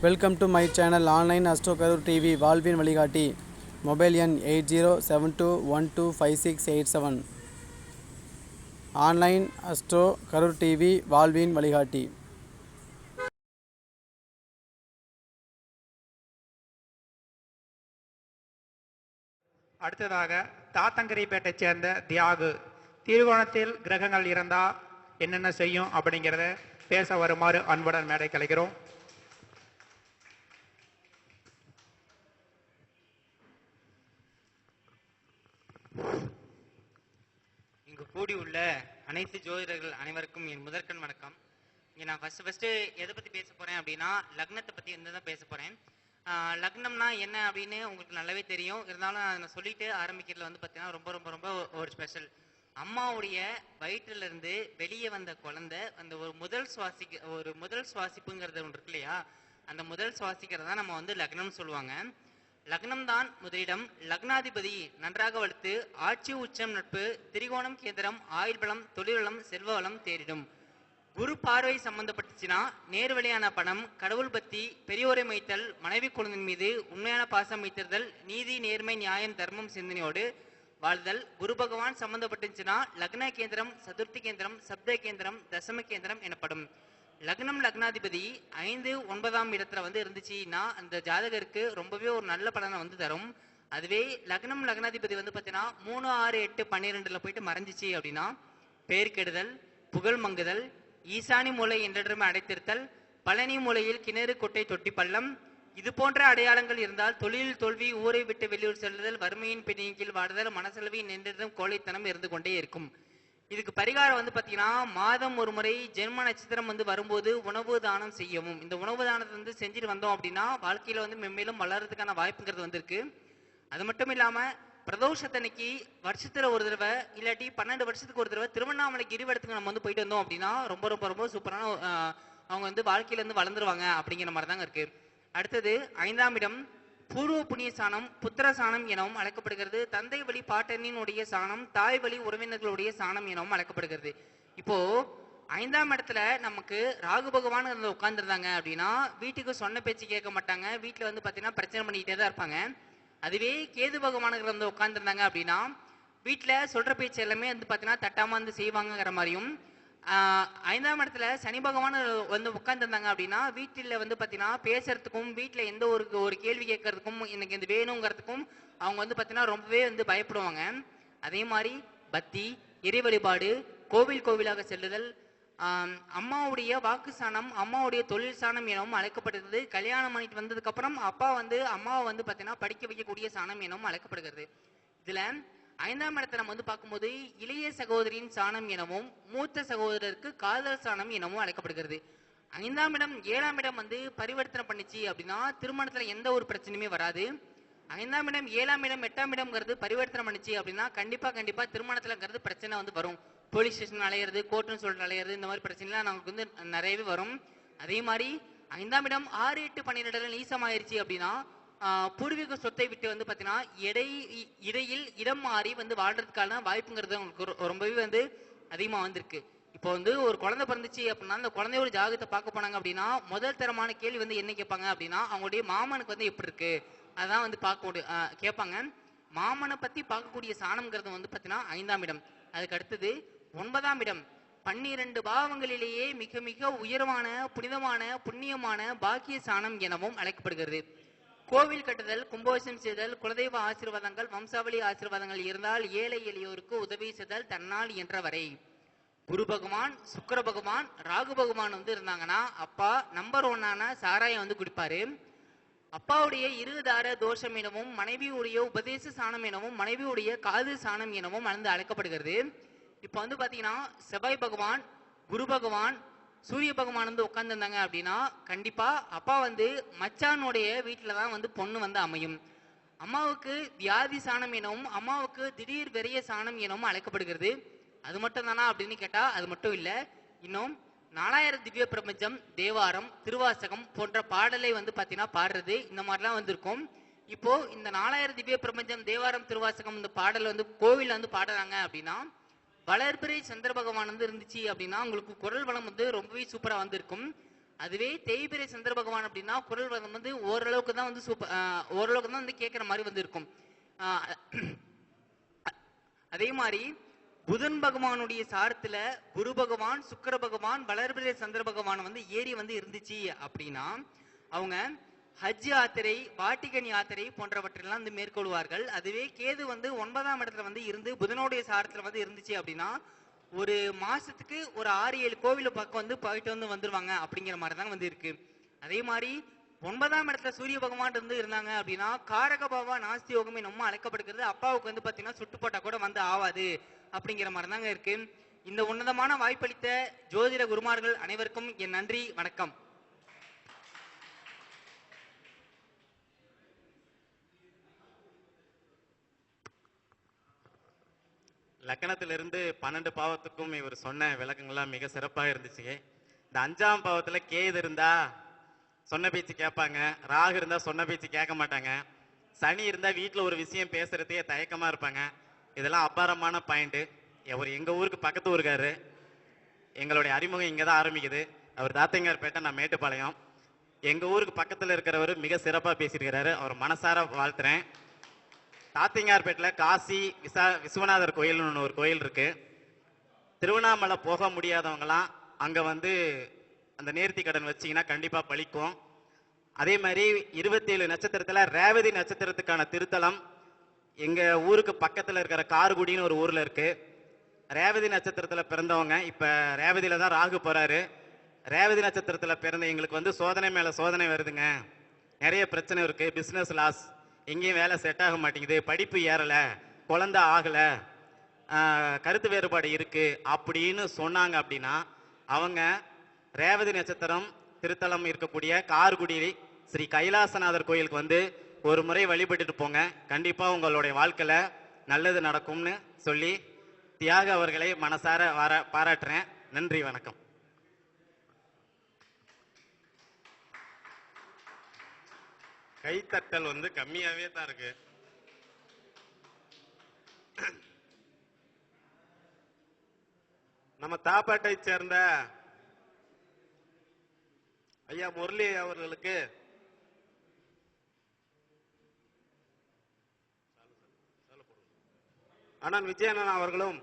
Welcome to my channel online astro Karur TV வாழ்வின் வழிகாட்டி mobile எண் eight zero seven two one two five six eight seven online astro Karur TV வாழ்வின் வழிகாட்டி அடுத்ததாக தாத்தங்கரிப்பேட்டை சேர்ந்த தியாகு. திருகோணத்தில் கிரகங்கள் இருந்தால் என்னென்ன செய்யும் அப்படிங்கிறத பேச வருமாறு அன்புடன் மேடை கலைக்கிறோம் இங்கு கூடி உள்ள அனைத்து ஜோதிடர்கள் அனைவருக்கும் என் முதற்கண் வணக்கம். இங்கே நான் ஃபஸ்ட்டு ஃபஸ்ட்டு எதை பற்றி பேச போகிறேன் அப்படின்னா லக்னத்தை பற்றி இருந்து தான் பேச போகிறேன் லக்னம்னா என்ன அப்படின்னு உங்களுக்கு நல்லாவே தெரியும். இருந்தாலும் அதை நான் சொல்லிட்டு ஆரம்பிக்கிறதுல வந்து பார்த்தீங்கன்னா ரொம்ப ரொம்ப ரொம்ப ஒரு ஸ்பெஷல் அம்மாவுடைய வயிற்றிலிருந்து வெளியே வந்த குழந்தை அந்த ஒரு முதல் சுவாசிக்க ஒரு முதல் சுவாசிப்புங்கிறது ஒன்று இருக்கு இல்லையா? அந்த முதல் சுவாசிக்கிறதா நம்ம வந்து லக்னம்னு சொல்லுவாங்க. லக்னம்தான் முதலிடம். லக்னாதிபதி நன்றாக வலுத்து ஆட்சி உச்சம் நட்பு திரிகோணம் கேந்திரம் ஆயுள் பலம் தொழில் வளம் செல்வ வளம் தேரிடும். குரு பார்வை சம்பந்தப்பட்டுச்சுன்னா நேர்வழியான பணம் கடவுள் பக்தி பெரியோரை மைத்தல் மனைவி குழந்தையின் மீது உண்மையான பாசம் வைத்திருத்தல் நீதி நேர்மை நியாயம் தர்மம் சிந்தனையோடு வாழ்தல். குரு பகவான் சம்பந்தப்பட்டுச்சுன்னா லக்ன கேந்திரம் சதுர்த்தி கேந்திரம் சப்த கேந்திரம் தசம கேந்திரம் எனப்படும். லக்னம் லக்னாதிபதி ஐந்து ஒன்பதாம் இடத்துல வந்து இருந்துச்சுன்னா அந்த ஜாதகருக்கு ரொம்பவே ஒரு நல்ல பலனை வந்து தரும். அதுவே லக்னம் லக்னாதிபதி வந்து பார்த்தீங்கன்னா மூணு ஆறு எட்டு பன்னிரெண்டுல போயிட்டு மறைஞ்சிச்சு அப்படின்னா பெயர் கெடுதல் புகழ் மங்குதல் ஈசானி மூலை என்றிடமே அடைத்திருத்தல் பழனி மூலையில் கிணறு கொட்டை தொட்டி பள்ளம். இது போன்ற அடையாளங்கள் இருந்தால் தொழில் தோல்வி ஊரை விட்டு வெளியூர் செல்லுதல் வறுமையின் பிடியின் கீழ் வாடுதல் மனசெலவின் நின்றிருந்தும் கோழைத்தனம் இருந்து கொண்டே இருக்கும். இதுக்கு பரிகாரம் வந்து பார்த்தீங்கன்னா மாதம் ஒரு முறை ஜென்ம நட்சத்திரம் வந்து வரும்போது உணவு தானம் செய்யவும். இந்த உணவு தானத்தை வந்து செஞ்சுட்டு வந்தோம் அப்படின்னா வாழ்க்கையில் வந்து மென்மேலும் வளர்றதுக்கான வாய்ப்புங்கிறது வந்திருக்கு. அது மட்டும் இல்லாமல் பிரதோஷத்தன்னைக்கு வருஷத்தில் ஒரு தடவை இல்லாட்டி பன்னெண்டு வருஷத்துக்கு ஒரு தடவை திருவண்ணாமலை கிரிவடத்துக்கு நம்ம வந்து போயிட்டு வந்தோம் அப்படின்னா ரொம்ப ரொம்ப ரொம்ப சூப்பரான அவங்க வந்து வாழ்க்கையிலேருந்து வளர்ந்துருவாங்க அப்படிங்கிற மாதிரி தாங்க இருக்குது அடுத்தது ஐந்தாம் இடம் பூர்வ புண்ணிய சாணம் புத்திர சாணம் எனவும் அழைக்கப்படுகிறது. தந்தை வழி பாட்டனினுடைய சாணம் தாய் வழி உறவினர்களுடைய சாணம் எனவும் அழைக்கப்படுகிறது. இப்போ ஐந்தாம் இடத்துல நமக்கு ராகு பகவான் இருந்து உட்கார்ந்துருந்தாங்க அப்படின்னா வீட்டுக்கு சொன்ன பேச்சு கேட்க மாட்டாங்க. வீட்டில் வந்து பார்த்தீங்கன்னா பிரச்சனை பண்ணிக்கிட்டே தான் இருப்பாங்க. அதுவே கேது பகவானுக்கு வந்து உட்கார்ந்துருந்தாங்க அப்படின்னா வீட்டில் சொல்கிற பேச்சு எல்லாமே வந்து பார்த்தீங்கன்னா தட்டாமல் வந்து செய்வாங்கங்கிற மாதிரியும் ஐந்தாம் இடத்துல சனி பகவான் வந்து உட்காந்துருந்தாங்க அப்படின்னா வீட்டில் வந்து பார்த்தீங்கன்னா பேசுறதுக்கும் வீட்டில் எந்த ஒரு ஒரு கேள்வி கேட்கறதுக்கும் எனக்கு இது வேணுங்கிறதுக்கும் அவங்க வந்து பார்த்தீங்கன்னா ரொம்பவே வந்து பயப்படுவாங்க. அதே மாதிரி பக்தி இறை வழிபாடு கோவில் கோவிலாக செல்லுதல் அம்மாவுடைய வாக்கு சாணம் அம்மாவுடைய தொழில் சாணம் எனவும் அழைக்கப்படுகிறது. கல்யாணம் பண்ணிட்டு வந்ததுக்கப்புறம் அப்பா வந்து அம்மாவை வந்து பார்த்தீங்கன்னா படிக்க வைக்கக்கூடிய சாணம் எனவும் அழைக்கப்படுகிறது. இதில் ஐந்தாம் இடத்தை நம்ம வந்து பார்க்கும்போது இளைய சகோதரியின் சாணம் எனவும் மூத்த சகோதரருக்கு காதல் சாணம் எனவும் அழைக்கப்படுகிறது. ஐந்தாம் இடம் ஏழாம் இடம் வந்து பரிவர்த்தனை பண்ணிச்சு அப்படின்னா திருமணத்துல எந்த ஒரு பிரச்சனையுமே வராது. ஐந்தாம் இடம் ஏழாம் இடம் எட்டாம் இடம்ங்கிறது பரிவர்த்தனை பண்ணிச்சு அப்படின்னா கண்டிப்பா கண்டிப்பா திருமணத்துலங்கிறது பிரச்சனை வந்து வரும். போலீஸ் ஸ்டேஷன் அலையிறது கோர்ட்டுன்னு சொல்லிட்டு அலையிறது இந்த மாதிரி பிரச்சனைலாம் நமக்கு வந்து நிறையவே வரும். அதே மாதிரி ஐந்தாம் இடம் ஆறு எட்டு பன்னிரெண்டுல நீசமாயிருச்சு அப்படின்னா பூர்வீக சொத்தை விட்டு வந்து பார்த்தீங்கன்னா இடை இடையில் இடம் மாறி வந்து வாழ்றதுக்கான வாய்ப்புங்கிறது உங்களுக்கு ரொ- ரொம்பவே வந்து அதிகமாக வந்திருக்கு. இப்போ வந்து ஒரு குழந்தை பிறந்துச்சு அப்படின்னா அந்த குழந்தையோட ஜாகத்தை பார்க்க போனாங்க அப்படின்னா முதல் தரமான கேள்வி வந்து என்ன கேட்பாங்க அப்படின்னா அவங்களுடைய மாமனுக்கு வந்து எப்படி இருக்கு? அதான் வந்து பார்க்க முடியும். கேட்பாங்க. மாமனை பத்தி பார்க்கக்கூடிய சாணம்ங்கிறது வந்து பார்த்தீங்கன்னா ஐந்தாம் இடம். அதுக்கு அடுத்தது ஒன்பதாம் இடம். பன்னிரண்டு பாவங்களிலேயே மிக மிக உயர்வான புனிதமான புண்ணியமான பாக்கிய சாணம் எனவும் அழைக்கப்படுகிறது. கோவில் கட்டுதல் கும்பாபிஷேகம் செய்தல் குலதெய்வ ஆசீர்வாதங்கள் வம்சாவளி ஆசீர்வாதங்கள் இருந்தால் ஏழை எளியோருக்கு உதவி செய்தல் தன்னால் என்றவரை குரு பகவான் சுக்கர பகவான் ராகு பகவான் வந்து இருந்தாங்கன்னா அப்பா நம்பர் ஒன்னான சாராயம் வந்து குடிப்பாரு. அப்பாவுடைய இருதார தோஷம் எனவும் மனைவியுடைய உபதேச சாணம் எனவும் மனைவியுடைய காது சாணம் எனவும் வந்து அழைக்கப்படுகிறது. இப்போ வந்து பாத்தீங்கன்னா செவ்வாய் பகவான் குரு பகவான் சூரிய பகவான் வந்து உட்கார்ந்துருந்தாங்க அப்படின்னா கண்டிப்பாக அப்பா வந்து மச்சானுடைய வீட்டில் தான் வந்து பொண்ணு வந்து அமையும். அம்மாவுக்கு வியாதி சாணம் எனவும் அம்மாவுக்கு திடீர் வெறிய சாணம் எனவும் அழைக்கப்படுகிறது. அது மட்டும் தானா அப்படின்னு கேட்டால் அது மட்டும் இல்லை. இன்னும் நாலாயிரம் திவ்ய பிரபஞ்சம் தேவாரம் திருவாசகம் போன்ற பாடலை வந்து பார்த்தீங்கன்னா பாடுறது இந்த மாதிரிலாம் வந்திருக்கும். இப்போ இந்த நாலாயிரம் திவ்ய பிரபஞ்சம் தேவாரம் திருவாசகம் இந்த பாடல் வந்து கோவிலில் வந்து பாடுறாங்க அப்படின்னா வளர்பிறை சந்திர பகவான் வந்து இருந்துச்சு அப்படின்னா உங்களுக்கு குரல் வளம் வந்து ரொம்பவே சூப்பரா வந்திருக்கும். அதுவே தேய்பிறை சந்திர பகவான் அப்படின்னா குரல் வளம் வந்து ஓரளவுக்கு தான் வந்து சூப்பர் ஓரளவுக்கு தான் வந்து கேட்குற மாதிரி வந்து இருக்கும் அதே மாதிரி புதன் பகவானுடைய சாரத்துல குரு பகவான் சுக்கிர பகவான் வளர்பிறை சந்திர பகவான் வந்து ஏறி வந்து இருந்துச்சு அப்படின்னா அவங்க ஹஜ் யாத்திரை வாட்டிகன் யாத்திரை போன்றவற்றெல்லாம் வந்து மேற்கொள்வார்கள். அதுவே கேது வந்து ஒன்பதாம் இடத்துல வந்து இருந்து புதனுடைய சாரத்தில் வந்து இருந்துச்சு அப்படின்னா ஒரு மாசத்துக்கு ஒரு ஆறு ஏழு கோவில் பக்கம் வந்து போயிட்டு வந்து வந்துருவாங்க அப்படிங்கிற மாதிரி தான் வந்து இருக்கு. அதே மாதிரி ஒன்பதாம் இடத்துல சூரிய பகவான் இருந்து இருந்தாங்க அப்படின்னா காரகபாவா நாஸ்தி யோகமே நம்ம அழைக்கப்படுகிறது. அப்பாவுக்கு வந்து பார்த்தீங்கன்னா சுட்டு போட்டா கூட வந்து ஆவாது அப்படிங்கிற மாதிரி தாங்க இருக்கு. இந்த உன்னதமான வாய்ப்பளித்த ஜோதிட குருமார்கள் அனைவருக்கும் என் நன்றி வணக்கம். லக்கணத்திலிருந்து பன்னெண்டு பாவத்துக்கும் இவர் சொன்ன விளக்கங்கள்லாம் மிக சிறப்பாக இருந்துச்சு. இந்த அஞ்சாம் பாவத்தில் கேது இருந்தா சொன்ன பேச்சு கேட்பாங்க ராகு இருந்தால் சொன்ன பேச்சு கேட்க மாட்டாங்க சனி இருந்தால் வீட்டில் ஒரு விஷயம் பேசுகிறதே தயக்கமாக இருப்பாங்க. இதெல்லாம் அபாரமான பாயிண்ட்டு அவர் எங்கள் ஊருக்கு பக்கத்து ஊருக்காரு. எங்களுடைய அறிமுகம் இங்கே தான் ஆரம்பிக்குது. அவர் தாத்தைங்கார்பேட்டை நான் மேட்டுப்பாளையம். எங்கள் ஊருக்கு பக்கத்தில் இருக்கிறவர் மிக சிறப்பாக பேசியிருக்கிறாரு. அவர் மனசார வாழ்த்துறேன். தாத்திங்கார்பேட்டில் காசி விசா விஸ்வநாதர் கோயில்னு ஒரு கோயில் இருக்குது திருவண்ணாமலை போக முடியாதவங்களாம் அங்கே வந்து அந்த நேர்த்தி கடன் வச்சீங்கன்னா கண்டிப்பாக பழிக்கும். அதே மாதிரி இருபத்தேழு நட்சத்திரத்தில் ரேவதி நட்சத்திரத்துக்கான திருத்தலம் எங்கள் ஊருக்கு பக்கத்தில் இருக்கிற கார்குடின்னு ஒரு ஊரில் இருக்குது ரேவதி நட்சத்திரத்தில் பிறந்தவங்க இப்போ ரேவதியில் தான் ராகு போகிறாரு ரேவதி நட்சத்திரத்தில் பிறந்த எங்களுக்கு வந்து சோதனை மேலே சோதனை வருதுங்க. நிறைய பிரச்சனை இருக்குது பிஸ்னஸ் லாஸ் எங்கேயும் வேலை செட் ஆக மாட்டேங்குது படிப்பு ஏறலை குழந்தை ஆகல கருத்து வேறுபாடு இருக்குது அப்படின்னு சொன்னாங்க அப்படின்னா அவங்க ரேவதி நட்சத்திரம் திருத்தலம் இருக்கக்கூடிய கார்குடி ஸ்ரீ கைலாசநாதர் கோயிலுக்கு வந்து ஒரு முறை வழிபட்டுட்டு போங்க. கண்டிப்பாக உங்களுடைய வாழ்க்கையில் நல்லது நடக்கும்னு சொல்லி தியாக அவர்களை மனசார வார பாராட்டுறேன். நன்றி வணக்கம். கைத்தட்டல் வந்து கம்மியாவே தான் இருக்கு. நம்ம தாப்பாட்டை சேர்ந்த ஐயா முரளி அவர்களுக்கு அண்ணன் விஜயண்ணன் அவர்களும்